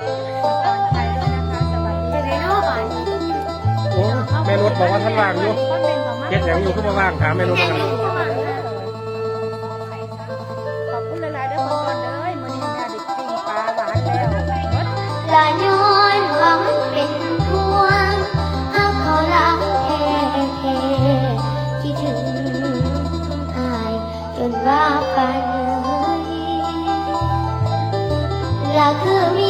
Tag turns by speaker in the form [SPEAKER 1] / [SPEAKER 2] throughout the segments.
[SPEAKER 1] โอ้แม่นุชบอกว่าท่านว่างอยู่เฮ็ดหยังอยู่ก็มาว่างถามแม่นุชกัน
[SPEAKER 2] ขอบคุณหลายๆเด้อพ่อก่อนเด้อมื้อนี้น่าได้ปิ้งปลาหวานแล้ว
[SPEAKER 3] ลาย้อนหวังเป็นพวงเอาเขารักแท้คิดถึงอายจนว่ากันลาคือมี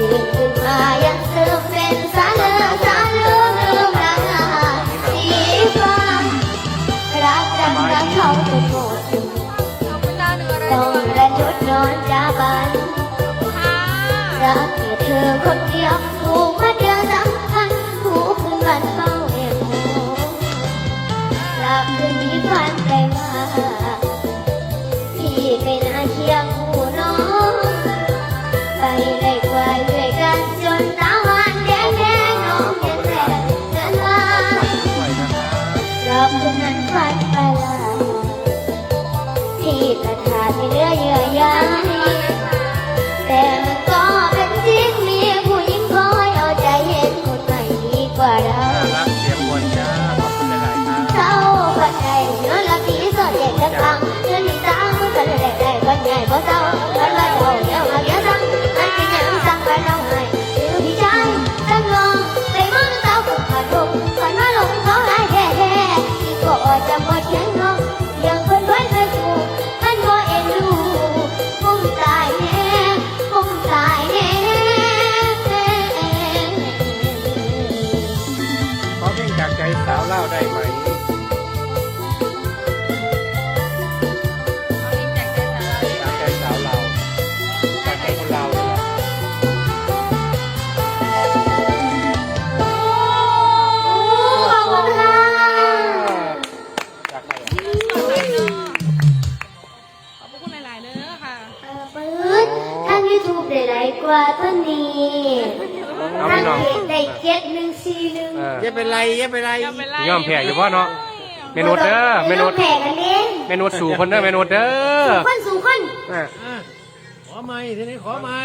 [SPEAKER 3] ตื่นขึ้นมายังเสื่อมเป็นสาเลือส พี่ประทานไม่เหลือเยื่อใยแต่มันก็เป็นจริงมีผู้หญิงคอยเอาใจเห็นคนใหม่ดีกว่าเรา
[SPEAKER 1] น่ารักเสียงบวนจ้าขอบคุณหลายๆครับ
[SPEAKER 3] เศร้าพันใดเนื้อละปีสอดเด็กจะฟังเนื้อลีตามือกันแหลกได้คนใหญ่เพราะเศร้าวันว่าเราเดี๋ยวมาเดี๋ยวสั่งอันเป็นยังสั่งไปเราให้คือพี่ชายสั่งลองไปมองเศร้าผูกขาดลงฝันว่าลงเขาหายแท้แท้ที่ก็จะหมดเพียงน้องยังคนไว้ เด้
[SPEAKER 1] อค่ะ
[SPEAKER 2] เอ่
[SPEAKER 3] อเปิดทาง YouTube ได้หลายกว่าตัวนี้
[SPEAKER 1] เอา
[SPEAKER 3] ทาง
[SPEAKER 1] พี่น้อง
[SPEAKER 3] เพจได้เจ็ดหนึ่งสี่หนึ่ง
[SPEAKER 1] เออ
[SPEAKER 4] อย่าเป็นไรอย่าเป็นไร
[SPEAKER 1] ยอมแพ้เฉพาะเนาะเมนูเด้อเมนู
[SPEAKER 3] แผ่กันเอง
[SPEAKER 1] เมนูสู่คนเด้อเมนูเด้อ
[SPEAKER 3] คนสู่คน
[SPEAKER 1] อะ
[SPEAKER 4] อะขอไม่ทีนี้ขอไม่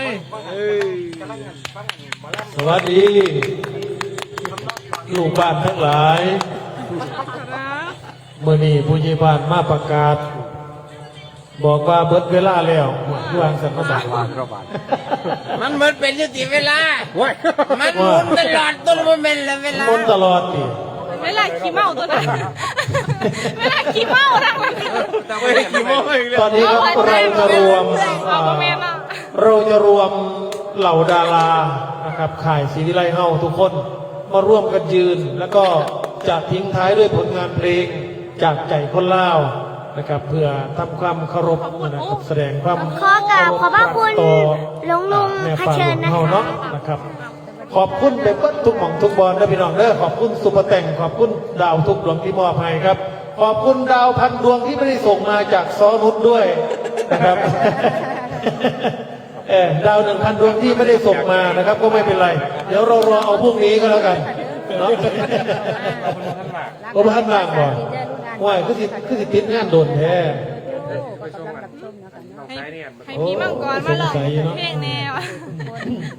[SPEAKER 5] สวัสดี ลูกบ้านทั้งหลาย เมื่อนี้ผู้ใหญ่บ้านมาประกาศ บอกว่าเบิดเวลาแล้วผู้วางสัมมาบัต
[SPEAKER 1] วางกระบาด
[SPEAKER 4] มันเหมือนเป็นยุติเวลา
[SPEAKER 1] ว้าย
[SPEAKER 4] มันหมุนตลอดต้นมันเป็นเวลา
[SPEAKER 5] คนตลอดนี่
[SPEAKER 2] เวลาขี้เมาตัวนั้นเวลาขี้เมาดังมัน
[SPEAKER 4] ไม่ได้กี่โมงอีกเลย
[SPEAKER 5] ตอนนี้ครับเราจะรวม
[SPEAKER 2] เอา
[SPEAKER 5] อ่า
[SPEAKER 2] แม่มา
[SPEAKER 5] เราจะรวมเหล่าดารานะครับข่ายศรีวิไลเฮาทุกคนมาร่วมกันยืน แล้วก็จะทิ้งท้ายด้วยผลงานเพลงจากใจคนลาว นะครับเพื่อทำความเคารพนะครับแสดงความ
[SPEAKER 3] ขอกราบขอบพระคุณ
[SPEAKER 5] ต่อ
[SPEAKER 3] หลวงลุง
[SPEAKER 5] แม่
[SPEAKER 3] พ
[SPEAKER 5] ฟ้า
[SPEAKER 3] เชิญ
[SPEAKER 5] หลวง
[SPEAKER 3] นะ
[SPEAKER 5] เฮา
[SPEAKER 3] คะ
[SPEAKER 5] เนาะนะครับ ขอบคุณเด็กทุกหม่องทุกบอลนะพี่น้องเด้อขอบคุณสุปแต่งขอบคุณดาวทุกดวงที่มอบให้ครับ ขอบคุณดาวพันดวงที่ไม่ได้ส่งมาจากซอนุชด้วยนะครับเออดาวหนึ่งพันดวงที่ไม่ได้ส่งมานะครับ ก็ไม่เป็นไร เดี๋ยวเรารอเอาพรุ่งนี้ก็แล้วกัน เนาะโอ้พันมากบ่ว่ายคือสิคือสิติดงานโดนแท้
[SPEAKER 1] ไปส่งกันน้องชายเนี่ย
[SPEAKER 2] ให้พี่มังกรมาลองเพลงแนว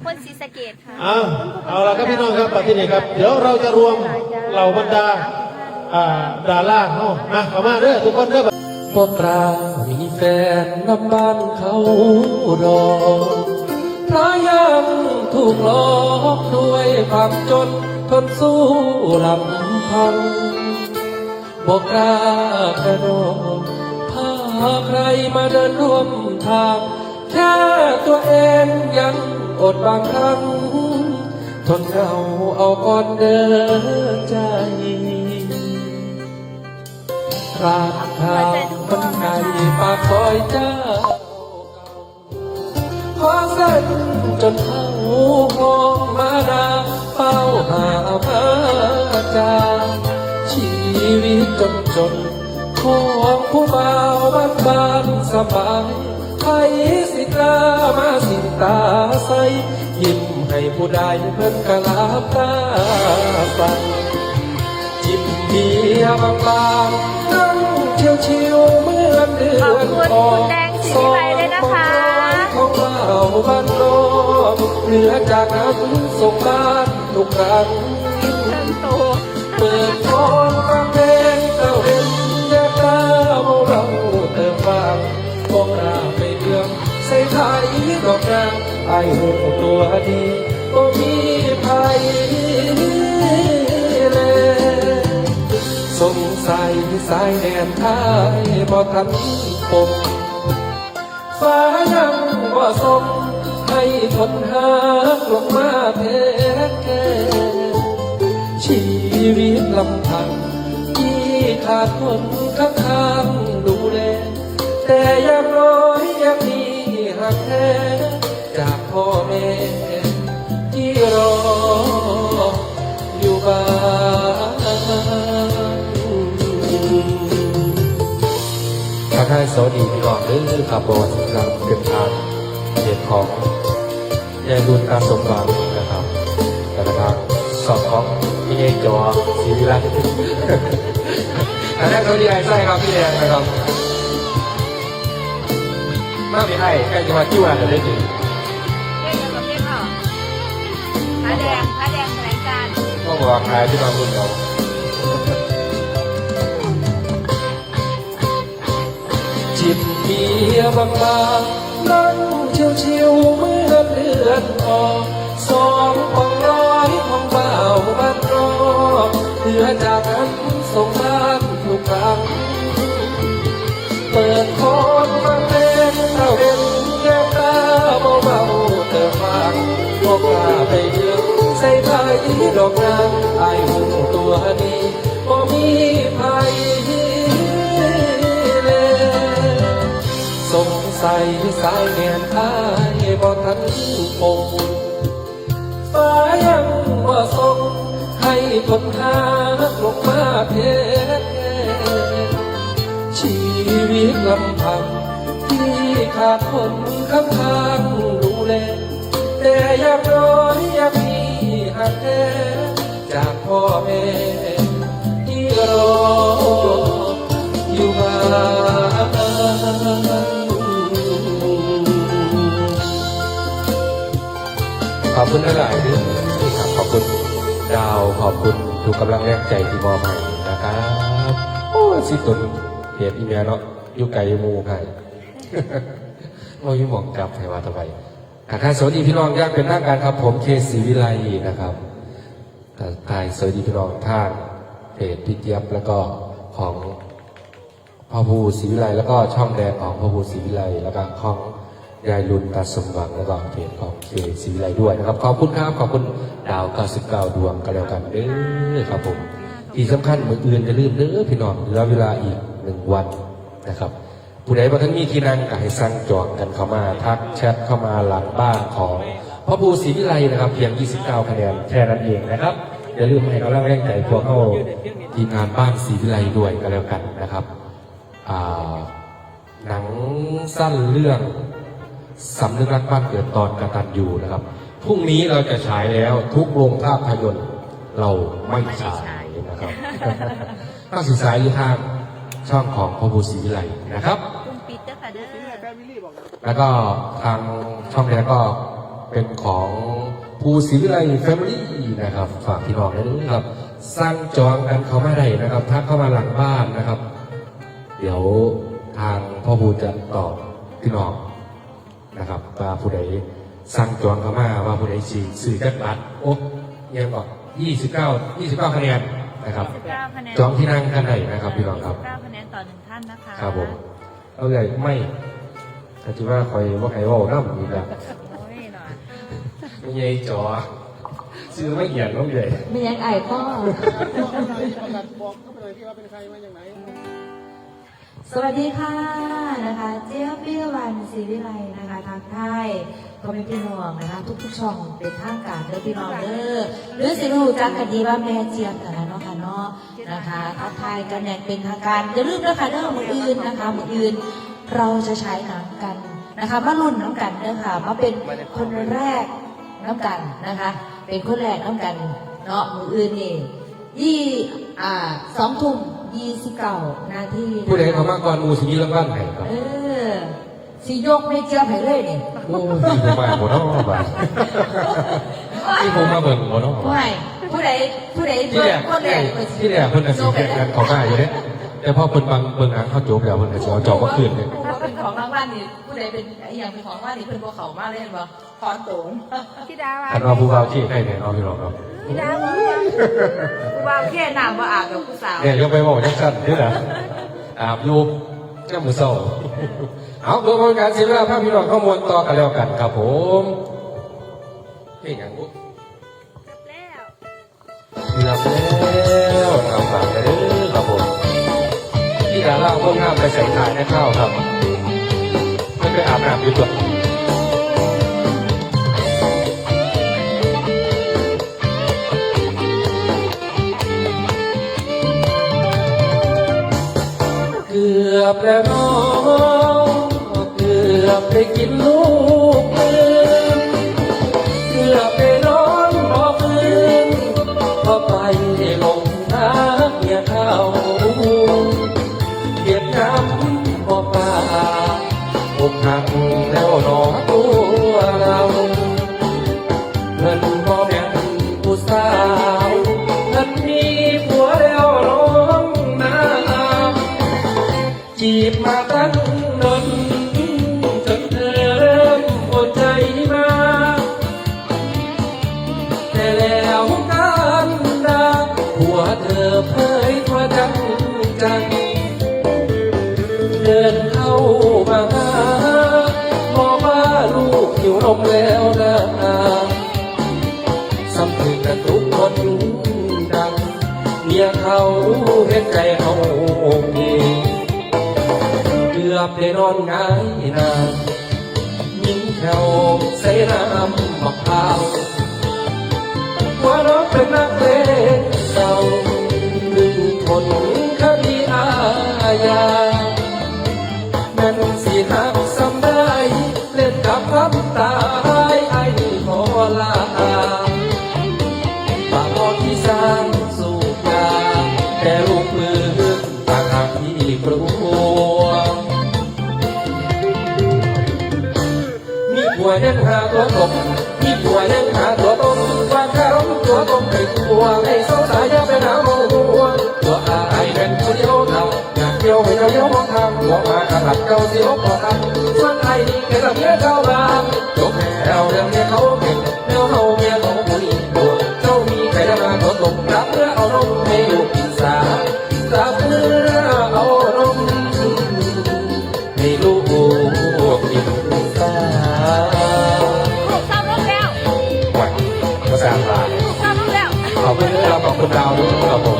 [SPEAKER 2] คนศรีสะเกดค่ะ
[SPEAKER 5] เอาเอาละครับพี่น้องครับปัจจุบันครับ เดี๋ยวเราจะรวมเหล่าบรรดาอ่าดาราเนาะมาเข้ามาเด้อทุกคนเด้อ
[SPEAKER 6] พวกเรามีแฟนนำบ้านเขารอพระยังถูกหลอกด้วยความจน ทนสู้ลำพังบอกกล้ากระโดดพาใครมาเดินร่วมทางแค่ตัวเองยังอดบางครั้ง ทนเราเอาก่อนเดินใจรักเขาคนไก่ปากซอยเจ้าขอเส้นจน หาพระจางชีวิตจนจนของผู้บ่าวบ้านบ้านสบายใครสิกล้ามาสิตาใสยิ้มให้ผู้ใดเพิ่นกะลาบตาฟังจิบเบียร์บางๆนั่งเชียวชิวเมื่อเดือน
[SPEAKER 2] ขอบคุณ
[SPEAKER 6] อก
[SPEAKER 2] คุณแดงศรีวิไลยนะคะ
[SPEAKER 6] ของเราบ้านนอกเหนือจากนั้นสงบาน ทุกครั้ง
[SPEAKER 2] เปิ
[SPEAKER 6] ดโอนฟังเพลงเต้าเห็นยกตาเราเติมฟังบอกราไปเรื่องใส่ไทยดอกนางไอ้หูตัวดีบ่มีภัยเลสงสัยสายแดนไทยบ่ทันปมฟ้ายังบ่สมให้คนหักลงมาแท้ แก่ชีวิตลำพังที่ขาดคนข้างข้างดูแล แต่ยังน้อยยังมีหักแท้จากพ่อแม่ที่รออยู่บ้านทักทายสวัสดีพี่น้องเด้อครับบอสครับเป็นทางเหตุของยายรุ่นการสมบัตินะครับ สอบของพี่เอกจอสีวิไลอันนั้นสวัสดีไอ้ไส้ครับพี่แดงนะครับมาไม่ให้ใกล้จะมาจิ้วอะไรเลยที
[SPEAKER 2] เรียกยังกับเรียกเหรอผาแดงผาแดงแถลงการณ์
[SPEAKER 6] ก็บอกว่าใครที่มาคุณเราจิบเบียร์บางๆนั่งเชียวๆเมื่อเดือนออกสองปองร้อย ของเบาบ้านรอบเพื่อจากนั้นส่งบ้านทุกครั้งเปิดโคนฟังเพลงเราเห็นแก้วตาเบาๆเติมฟังบอกลาไปเยืองใส่ไทยดอกนางไอายหูตัวนี้บ่มีภัยสงสัยสายเนียนอายบ่ทันปงฟ้ายังว่า ทรงให้คนหาลงมาเทชีวิตลำพังที่ขาดคนข้างทางดูแลแต่อยากน้อยอยากมีหักแท้จากพ่อแม่ที่รออยู่บ้านขอบคุณหลายๆ ดาวขอบคุณทุกกำลังแรงใจที่มอบให้นะครับ โอ้สิตุนเหตุอีเมียเนาะอยู่ไกลหมูไผ่เราอยู่หมองจับไทยวาตะไบอาคาสวัสดีพี่น้องยากเป็นทางการครับ ผมเคศรีวิไลนะครับทายสวัสดีพี่น้องท่างเพจพี่เจี๊ยบแล้วก็ของพ่อภูศรีวิไลแล้วก็ช่องแดงของพ่อภูศรีวิไลแล้วก็ของ ยายรุนตาสมหวังแล้วก็เพจของเคสีวิไลด้วยนะครับ ขอบคุณครับ ขอบคุณดาว 99 ดวงกันแล้วกันเด้อครับผมที่สำคัญเหมือนอื่นจะลืมเด้อพี่น้องเหลือเวลาอีกหนึ่งวันนะครับ ผู้ใดบ่ท่านมีที่นั่งก็ให้สั่งจองกันเข้ามาทักแชทเข้ามาหลังบ้านของพ่อภูศรีวิไลนะครับเพียง 29 คะแนนแค่นั้นเองนะครับอย่าลืมให้กำลังแรงใจพวกเขาทีมงานบ้านศรีวิไลด้วยกันแล้วกันนะครับหนังสั้นเรื่อง สำนึกรักบ้านเกิดตอนกตันยูนะครับ พรุ่งนี้เราจะฉายแล้วทุกโรงภาพยนตร์เราไม่ฉายนะครับก็สื่อสายอยู่ทางช่องของพระภูศรีวิไลนะครับ
[SPEAKER 2] คุณปิดเด้อค่ะเด้อ
[SPEAKER 1] แฟมิลี่บอก
[SPEAKER 6] แล้วก็ทางช่องนี้ก็เป็นของภูศรีวิไลแฟมิลี่นะครับฝากพี่น้องด้วยนะครับ สร้างจองกันเขาไม่ได้นะครับทักเข้ามาหลังบ้านนะครับ เดี๋ยวทางพ่อภูจะตอบพี่น้อง นะครับว่าผู้ใดสั่งจองเข้ามาว่าผู้ใดสื่อสื่อจักบัตรโอ้ยังบอกยี่สิบเก้ายี่สิบเก้าคะแนนนะครับ
[SPEAKER 2] 9คะแนน
[SPEAKER 6] จองที่นั่งกันได้นะครับพี่น้องครับ
[SPEAKER 2] 9คะแนนต่อหนึ่งท่านนะคะ
[SPEAKER 6] ครับผมเอาใหญ่ไม่แต่ที่ว่าคอยว่าใครว่าน้ำอีกแล้ว
[SPEAKER 2] โอ้ยหน่อย
[SPEAKER 6] ไม่ใช่จอซื้อไม่เหี่ยนน้องใหญ่
[SPEAKER 3] มียังไงพ่อ
[SPEAKER 1] บอกเข้าไปเลยที่ว่าเป็นใครมาอย่างไหน
[SPEAKER 7] สวัสดีค่ะนะคะเจี๊ยบวิรวันศรีวิไลนะคะทางไทยก็เป็นพี่น้องนะคะทุกๆช่องเป็นทางการเด้อพี่น้องเด้อหรือสิรู้จักกันดีว่าแม่เจี๊ยบกันนะเนาะค่ะเนาะนะคะทักทายกันอย่างเป็นทางการอย่าลืมนะคะเด้อมืออื่นนะคะมืออื่นเราจะใช้หนังกันนะคะมารุ่นน้ำกันเด้อค่ะมาเป็นคนแรกน้ำกันนะคะ เป็นคนแรกน้ำกันเนาะมืออื่นนี่ยี่อ่าสองทุ่ม ยี่สิบเก้านาทีนะคะ
[SPEAKER 6] ผู้ใดเขามาก่อนหมูสิมีรางวัลให้ครับ
[SPEAKER 7] เออสียกไม่เจียบให้เลยเนี่ย
[SPEAKER 6] โอ้ยผมมาหมดแล้วบาดที่ผมมาเบิ่งหมดแล้ว
[SPEAKER 7] ผู้ใดผู้ใดผู้ใด
[SPEAKER 6] ที่แรก
[SPEAKER 7] คนแรก
[SPEAKER 6] ที่แรกเพิ่นอาจสิเฮ็ดงานเขาได้อยู่เด้แต่พอเพิ่นบังเบิ่งหางเขาจบแล้วเพิ่นก็สิเอาจอบมาคืนเลย
[SPEAKER 7] ผู้ว่าเป็นของรางวัลนี่ผู้ใดเป็นไอ้อย่างเป็นของรางวัลนี่เพิ่นบ่เข้ามาเลยเห็นบ่ขอนโตน
[SPEAKER 2] ธิดาว่า
[SPEAKER 6] คันว่าผู้บ่าวที่ให้เนี่ยเอาพี่น้องครับ
[SPEAKER 2] ธิ ดาบอกว่า
[SPEAKER 7] ผู้ว่าแค่น้ำบ่าอาบกับผู้สาว
[SPEAKER 6] เนี่ยยังไปบอกจังซั่นนี่ล่ะอาบอยู่จ้ามื้อเช้าเอาเพื่อเป็นการเสียเวลาพาพี่น้องข้ามวลต่อกันแล้วกันครับผมเพลงหยังบุ
[SPEAKER 2] แล้ว
[SPEAKER 6] เกือบแล้วทำฝากไปเด้อครับผมที่ดาราพวกน้ำไปใส่ถ่ายในข้าวครับไม่ไปอาบน้ำอยู่ตัว อบแล้วน้องเกือบได้กินลูกมือเกือบได้นอนรอคืนพอไปหลงทางเมียเขาเก็บน้ำพอป่าอกหัก ลูกหิวนมแล้วนะสำนึกกันทุกคนดังเมียเขาเห็นใจเขาเองเกือบได้นอนหงายนายิงแถวใส่น้ำมะพร้าวว่าเราเป็นนักเลงเก่าหนึ่งคนคดีอาญา อีสร้างสู่ยาแต่ลูกมือต่างหากที่กลัวมีผัวยังหาตัวตกมีผัวยังหาตัวตกวางคารมตัวตกให้ตัวให้สาวสายยังเป็นหาโมหัวตัวอายเป็นผู้เดียวเท่าอยากเที่ยวให้เราเลี้ยวมองทางหัวมาขนาดเจ้าสิลบพอกันส่วนไอ้นี่แค่ละเมียเจ้าบ้านจบแล้วเรื่องเมียเขาเก่ง รับเพื่อเอานมให้ลูกกินสารับเพื่อเอานมให้ลูกนสา
[SPEAKER 2] ลูกเศร้าลงแล้ว
[SPEAKER 6] ไหวภาษาลา
[SPEAKER 2] ลูกเศร้าลงแล้ว
[SPEAKER 6] ขอบคุณเราขอบคุณดาวด้วยครับผม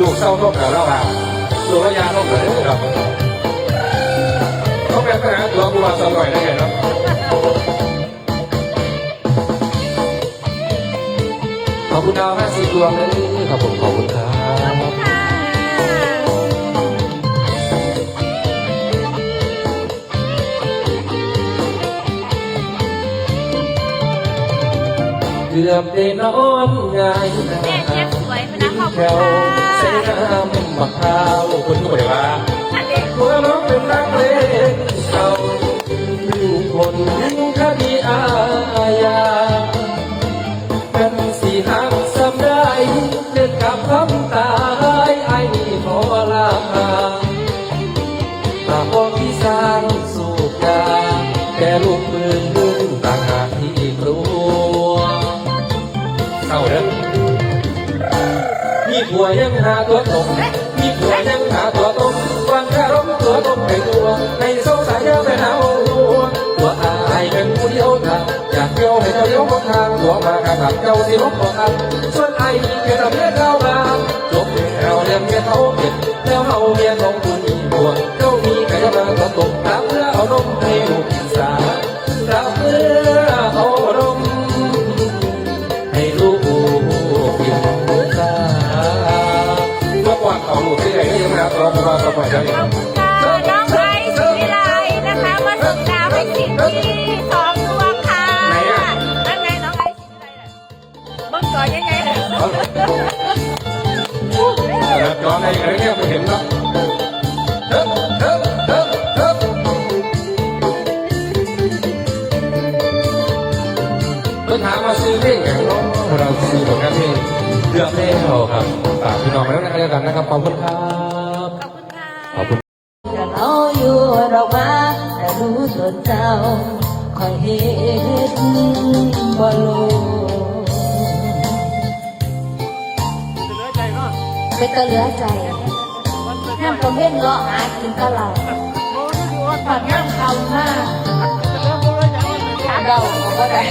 [SPEAKER 6] ลูกเศร้าโรคกับเราครับลูกระยาโรคกับเราครับเขาเป็นปัญหาตัวกูมาสักหน่อยได้ไงครับ คุณดาวห้าสี่ดวงเลยครับผมขอบคุณครับเกือบได้นอนง่ายนะ
[SPEAKER 2] แม่เจี๊ยบสวยพนักขอบคุณค่ะ
[SPEAKER 6] ใส่น้ำมะพร้าวคุณก็บอกว่า
[SPEAKER 2] ท่า
[SPEAKER 6] หัวน้องเป็นนักเลงเก่าอยู่คนคดีอาญา แต่ลูกปืนดึงต่างหากที่กลัวเศร้าเด้อมีผัวยังหาตัวตกมีผัวยังหาตัวตกวันคารมตัวตกในตัวในสงสารยังเป็นเอาตัวตัวอายเป็นผู้เดียวทางอยากเที่ยวให้เจ้าเลี้ยวบนทางหัวมากระถับเจ้าสิลบบ่ทันส่วนไอ้นี่แค่ระเบียเข้ามาจบแล้วเรียนแค่เขาเก็บแล้วเฮาเมียของผู้นี้บัวเจ้ามีกายมาตะตกตามเพื่อเอานมให้ลูก รับรองมาต่อไปได้
[SPEAKER 2] ขอบคุณค่ะน้องไอซ์วิไลนะคะมาส่งดาวให้สิที่สองดวงค่ะ
[SPEAKER 6] นั่
[SPEAKER 2] นไงน้องไอซ์วิไลน่ะมึงก่อนยังไงน่ะ
[SPEAKER 6] ย้อนในอะไรเนี่ยไม่เห็นเนาะเฮ้ยเฮ้ยเฮ้ยเฮ้ยเพิ่นถามว่าซื้อเพลงอย่างเน้องเราซื้อผลงานเพลงเลือกเพลงเราครับฝากพี่น้องไว้แล้วกันนะครับขอบคุณครับ
[SPEAKER 2] ขอบคุณค่ะ
[SPEAKER 6] ขอบคุณ
[SPEAKER 7] จะเอาอยู่ดอกมาแต่รู้ส่วเจ้าคอยเห็นบ่ลง
[SPEAKER 1] เป็
[SPEAKER 7] นตะเหลือใจน้ำประเภทเงาะหากินตลาดผัดน้ำคำมากเราก็ได้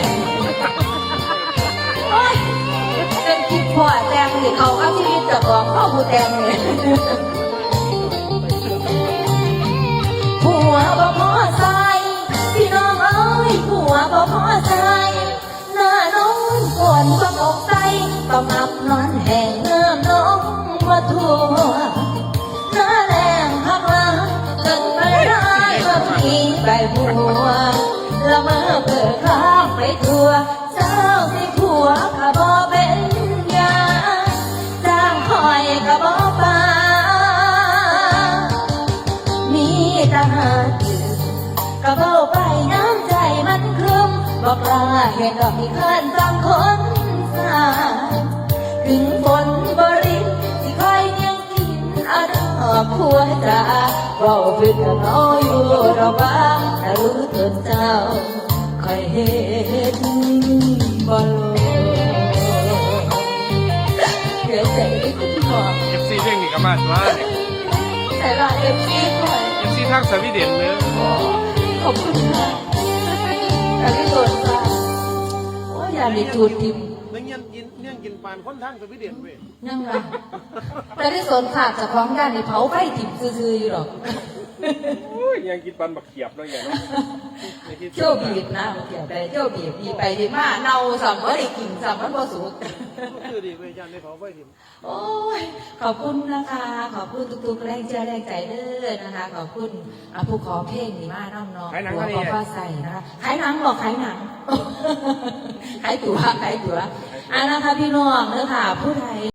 [SPEAKER 7] เป็นคิดพ่อแตงนี่เขาเอาชีวิตจะของพ่อผู้แตงเลย แห่งเงื่อมน้องมาทั่วหน้าแรงพักมาจนไปได้เมื่อพี่ไปบัวละเมอเปิดข้ามไปทั่วเจ้าสิผัวขบอเป็นยาจ้างคอยขบอปามีทหารยืนกระเบ้าไปน้ำใจมันคลุมบอกลาเห็นดอกที่ขันจังคนสา ถึงฝนบรินที่คอยเลี้ยงกินอาดอกผัวจ๋าเว่าเป็นกันเอาอยู่ดอกบ้างแต่รู้ตนเจ้าคอยเห็นบ่ลงเกิดใจที่คุณบอก
[SPEAKER 4] เอฟซีเพลงนี่ก็มาว่า
[SPEAKER 7] แต่ละเอฟซีคอย
[SPEAKER 4] เอฟซีทางสวีเดนเลย
[SPEAKER 7] ขอบคุณค่ะแต่ที่ตน จ้าโอ้ยอย่ามีจูดทิม
[SPEAKER 1] แล้วเงี้ยกินเนี่ยกินปานคนทั้งสวีเดนเว้ย
[SPEAKER 7] ยังไงแต่ที่สนขาดจากของด้านในเผาไฟทิมซื่อๆอยู่หรอก
[SPEAKER 1] ยังกินปานบักเขียบเลยอย่างเนาะ
[SPEAKER 7] เจ้าบีบนะเกี่ยวไปเจ้าบีบมีไปที่มาเนาสัมว่าได้กินสัมมันบ่สุก
[SPEAKER 1] คือดีเว้ยยันได้เผาไฟถิ่ม
[SPEAKER 7] โอ้ยขอบคุณนะคะ ขอบคุณทุกๆแรงเชื่อแรงใจเด้อนะคะ ขอบคุณอะผู้ขอเพลงนี่มาน้องน้องตัวขอฟ้าใส่นะคะขายหนังบอกขายหนังขายตั๋วขายตั๋วอะนะคะพี่น้องเด้อค่ะผู้ไทย